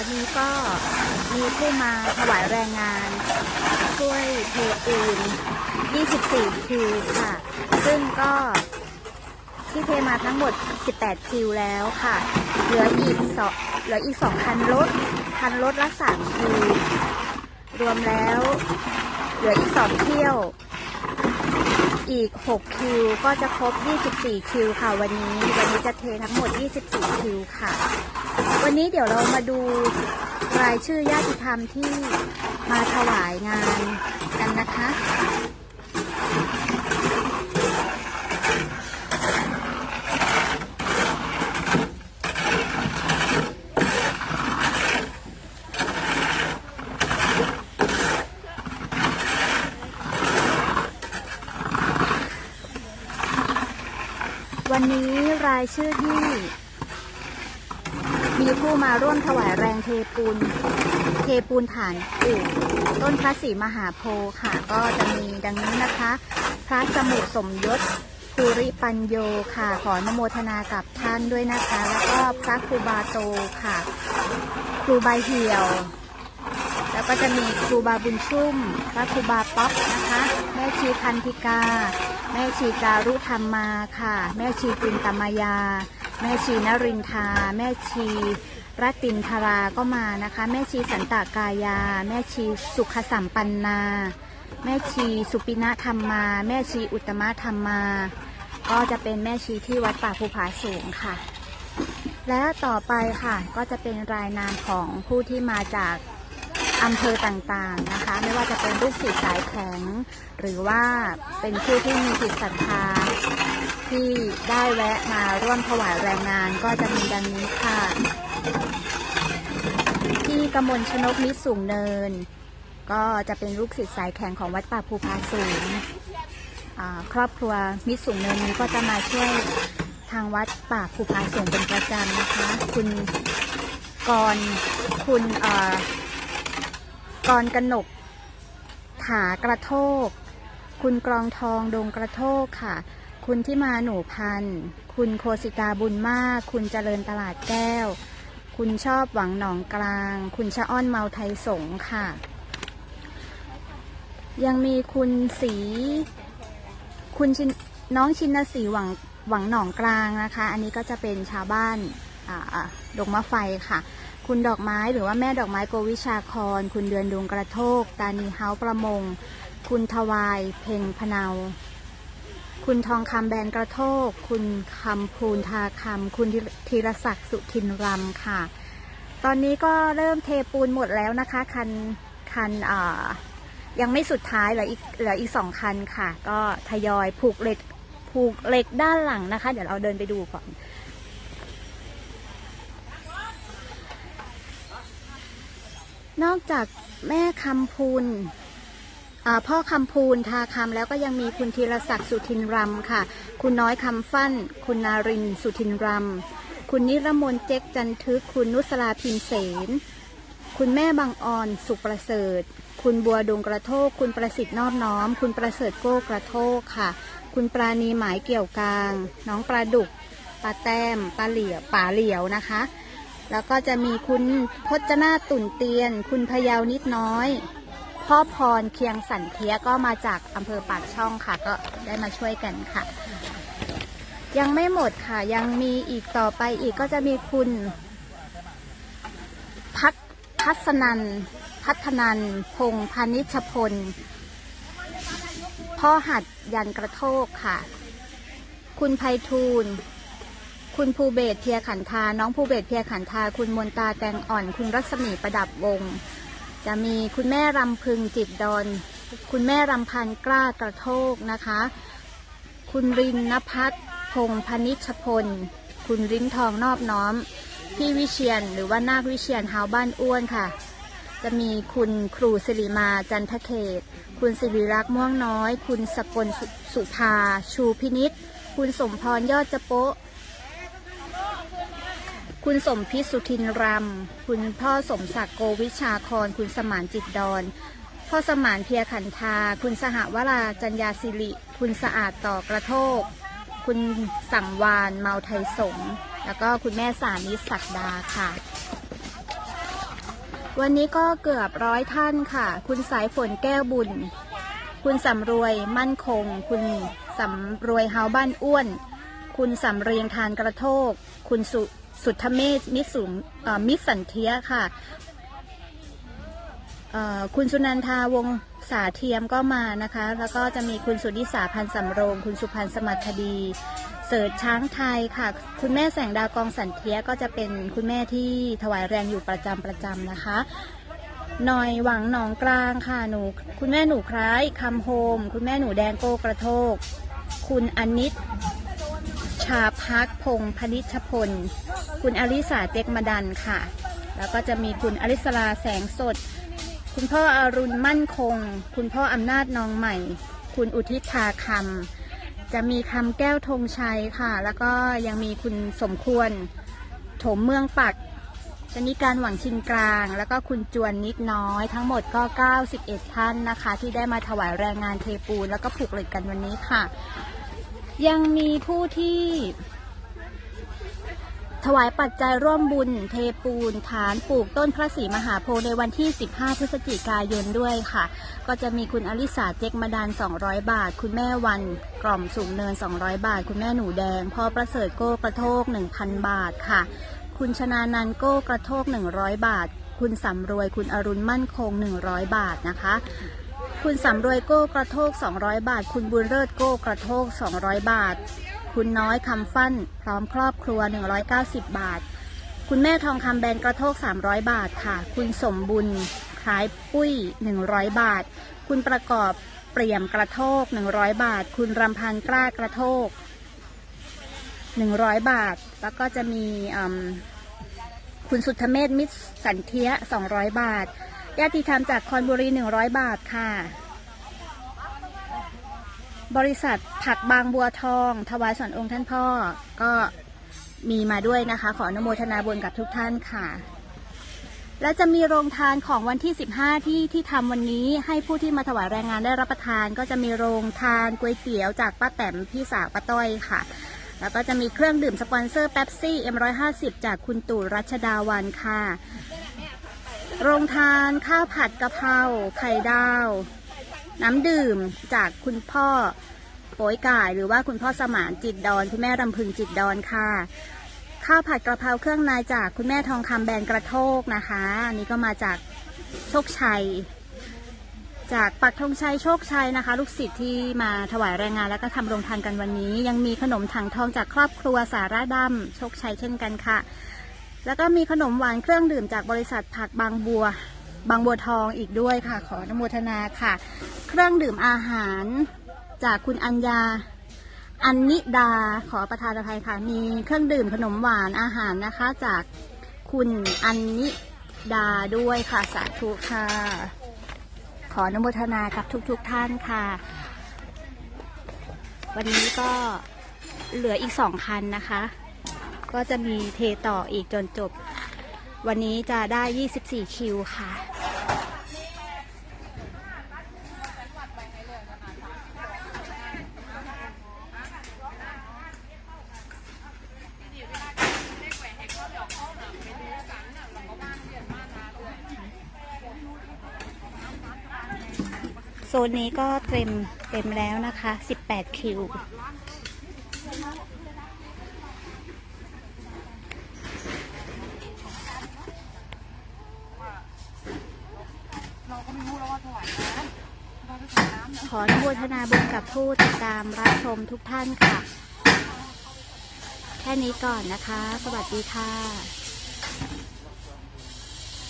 ันนี้ก็มีผู้มาถวายแรงงานช่วยเทปูน24 คิวค่ะ ซึ่งก็ที่เทมาทั้งหมด 18 คิวแล้วค่ะ เหลืออีกสองเหลืออีก 2 คันรถ คันรถละ3คิว รวมแล้ว เหลืออีก 2 เที่ยว อีก 6 คิว ก็จะครบ 24 คิวค่ะ วันนี้ วันนี้จะเททั้งหมด 24 คิวค่ะ วันนี้เดี๋ยวเรามาดูรายชื่อญาติธรรมที่มาถวายงานกันนะคะ วันนี้รายชื่อที่ มีผู้มาร่วมถวายแรงเทปูน เทปูนฐานอู่ต้นพระศรีมหาโพธิ์ค่ะ ก็จะมีดังนี้นะคะ พระสมุสมยศภูริปัญโยค่ะ ขอนโมทนากับท่านด้วยนะคะ แล้วก็พระครูบาโตค่ะ ครูบาเหี่ยว แล้วก็จะมีครูบาบุญชุ่ม พระครูบาป๊อกนะคะ แม่ชีพันธิกา แม่ชีจารุธรรมมาค่ะ แม่ชีจินตมายา แม่ชีนรินทา แม่ชีรัตินทราก็มานะคะ แม่ชีสันตากายา แม่ชีสุขสัมปันนา แม่ชีสุปินะธรรมมาแม่ชีอุตตมะธรรมมา ก็จะเป็นแม่ชีที่วัดป่าภูผาสูงค่ะ และต่อไปค่ะก็จะเป็นรายนามของผู้ที่มาจาก อำเภอต่างๆนะคะ ไม่ว่าจะเป็นลูกศิษย์สายแข็ง หรือว่าเป็นผู้ที่มีจิตศรัทธาที่ได้แวะมาร่วมถวายแรงงานก็จะมีดังนี้ค่ะ ที่กมลชนกมิตรสูงเนิน ก็จะเป็นลูกศิษย์สายแข็งของวัดป่าภูพาสูงครอบครัวมิตรสูงเนินนี้ก็จะมาช่วยทางวัดป่าภูพาสูงเป็นประจำนะคะ คุณกรคุณ กรกนก ถากระโทก คุณกรองทองดงกระโทกค่ะ คุณที่มาหนูพัน คุณโคสิกาบุญมาก คุณเจริญตลาดแก้ว คุณชอบหวังหนองกลาง คุณชะอ้อนเมาไทยสงค่ะ ยังมีคุณสี คุณชินน้องชินสีหวังหวังหนองกลางนะคะ อันนี้ก็จะเป็นชาวบ้านดงมะไฟค่ะ คุณดอกไม้หรือว่าแม่ดอกไม้โกวิชาคร คุณเดือนดวงกระโทก ตานีเฮาประมง คุณทวาย เพ่งพนาคุณทองคำแบนกระโทก คุณคำพูนทาคำคุณธีรศักดิ์สุทินรำค่ะ ตอนนี้ก็เริ่มเทปูนหมดแล้วนะคะ คันคันอ่ายังไม่สุดท้ายเหลืออีกเหลืออีกสองคันค่ะ ก็ทยอยผูกเหล็กผูกเหล็กด้านหลังนะคะ เดี๋ยวเราเดินไปดูก่อน นอกจากแม่คำพูนพ่อคำพูนทาคำแล้วก็ยังมีคุณธีรศักดิ์สุทินรำค่ะ คุณน้อยคำฟั่น คุณนารินสุทินรำคุณนิรมนเจ๊กจันทึก คุณนุสราพิมเสน คุณแม่บางออนสุประเสริฐ คุณบัวดงกระโทก คุณประสิทธิ์นอบน้อม คุณประเสริฐโก้กระโทกค่ะ คุณปราณีหมายเกี่ยวกลาง น้องปลาดุกปลาแต้มปลาเหลี่ยวป่าเหลียวนะคะ แล้วก็จะมีคุณพจนาตุ่นเตียน คุณพยาวนิดน้อย พ่อพรเคียงสันเทียก็มาจากอำเภอปากช่องค่ะ ก็ได้มาช่วยกันค่ะ ยังไม่หมดค่ะ ยังมีอีกต่อไปอีกก็จะมีคุณ พัฒพัฒนัน พัฒนัน พงพานิชพล พ่อหัดยันกระโทกค่ะ คุณไพฑูรย์ คุณภูเบศเพียขันธา น้องภูเบศเพียขันธา คุณมนตาแตงอ่อน คุณรัศมีประดับวงศ์จะมีคุณแม่รำพึงจิตดอน คุณแม่รำพันกล้ากระโทกนะคะ คุณรินนพัฒน์พงษ์พนิชพล คุณริ้นทองนอบน้อม พี่วิเชียนหรือว่านาควิเชียนเฮาบ้านอ้วนค่ะ จะมีคุณครูสิริมาจันทเขต คุณสิริรักษ์ม่วงน้อย คุณสกลสุสุภาชูพินิษคุณสมพรยอดจะโปะ คุณสมพิษสุทินรำ คุณพ่อสมศักดิ์โกวิชาคร คุณสมานจิตดอนพ่อสมานเพียขันธา คุณสหวราจัญญาสิริ คุณสะอาดต่อกระโทก คุณสังวานเมาไทยสงแล้วก็คุณแม่สานิศักดาค่ะ วันนี้ก็เกือบร้อยท่านค่ะ คุณสายฝนแก้วบุญ คุณสำรวยมั่นคง คุณสำรวยเฮาบ้านอ้วน คุณสำเรียงทานกระโทก คุณสุ สุทธเมธมิสูงมิสันเทียค่ะ คุณสุนันทาวงศาเทียมก็มานะคะ แล้วก็จะมีคุณสุนิสาพันธ์สำโรง คุณสุพันธ์สมัคดี เสิร์ชช้างไทยค่ะ คุณแม่แสงดาวกองสันเทียก็จะเป็นคุณแม่ที่ถวายแรงอยู่ประจำประจำนะคะหน่อยหวังหนองกลางค่ะหนูคุณแม่หนูคล้ายคำโฮม คุณแม่หนูแดงโกกระโทก คุณอนิตชาพักพงพนิชพล คุณอลิสาเจ๊กมาดันค่ะ แล้วก็จะมีคุณอลิสลาแสงสด คุณพ่ออรุณมั่นคง คุณพ่ออำนาจนองใหม่ คุณอุทิศาคำจะมีคำแก้วธงชัยค่ะ แล้วก็ยังมีคุณสมควรโถมเมืองปักจะมีการหวังชินกลาง แล้วก็คุณจวนนิดน้อย ทั้งหมดก็ 91 ท่านนะคะ ที่ได้มาถวายแรงงานเทปูน แล้วก็ผูกเหล็กกันวันนี้ค่ะ ยังมีผู้ที่ ถวายปัจจัยร่วมบุญ เทปูน ฐานปลูกต้นพระศรีมหาโพธิ์ในวันที่ 15 พฤศจิกายนด้วยค่ะ ก็จะมีคุณอลิสาเจ๊กมาดาน 200 บาท คุณแม่วันกล่อมสูงเนิน 200 บาท คุณแม่หนูแดง พ่อประเสริฐโก้กระโทก 1,000 บาทค่ะ คุณชนานันโก้กระโทก 100 บาท คุณสำรวย คุณอรุณมั่นคง 100 บาทนะคะคุณสำรวยโก้กระโทก 200 บาท คุณบุญเลิศโก้กระโทก 200 บาท คุณน้อยคำฟั่น พร้อมครอบครัว 190 บาท คุณแม่ทองคำแบนกระโทก 300 บาทค่ะ คุณสมบุญคล้ายปุ้ย 100 บาท คุณประกอบเปลี่ยมกระโทก 100 บาท คุณรำพันกล้ากระโทก 100 บาท แล้วก็จะมีคุณสุทธเมธมิตรสันเทีย 200 บาทญาติธรรมจากคอนบุรี 100 บาทค่ะ บริษัทผักบางบัวทอง ถวายส่วนองค์ท่านพ่อก็มีมาด้วยนะคะ ขออนุโมทนาบุญกับทุกท่านค่ะ และจะมีโรงทานของวันที่ 15 ที่ที่ทำวันนี้ให้ผู้ที่มาถวายแรงงานได้รับประทาน ก็จะมีโรงทานก๋วยเตี๋ยวจากป้าแตมพี่สาวป้าต้อยค่ะ แล้วก็จะมีเครื่องดื่มสปอนเซอร์เป๊ปซี่ M150 จากคุณตู่รัชดาวันค่ะ โรงทานข้าวผัดกะเพราไข่ดาว น้ำดื่มจากคุณพ่อโป๋ยก่าย หรือว่าคุณพ่อสมานจิตดอนคุณแม่รำพึงจิตดอนค่ะ ข้าวผัดกระเพราเครื่องในจากคุณแม่ทองคำแบรนด์กระโทกนะคะอันนี้ก็มาจากโชคชัย จากปักธงชัยโชคชัยนะคะ ลูกศิษย์ที่มาถวายแรงงานแล้วก็ทำโรงทานกันวันนี้ ยังมีขนมถังทองจากครอบครัวสาระดำโชคชัยเช่นกันค่ะ แล้วก็มีขนมหวานเครื่องดื่มจากบริษัทผักบางบัว บางบัวทองอีกด้วยค่ะ ขออนุโมทนาค่ะ เครื่องดื่มอาหารจากคุณอัญญาอันนิดาขอประทานอภัยค่ะ มีเครื่องดื่มขนมหวานอาหารนะคะ จากคุณอันนิดาด้วยค่ะสาธุค่ะ ขออนุโมทนากับทุกๆทท่านค่ะ วันนี้ก็เหลืออีกสองคันนะคะ ก็จะมีเทต่ออีกจนจบ วันนี้จะได้ 24 คิวค่ะ โซนนี้ก็เต็มเต็มแล้วนะคะ 18 คิว ขออนุโมทนาบุญกับผู้ติดตามรับชมทุกท่านค่ะ แค่นี้ก่อนนะคะ สวัสดีค่ะ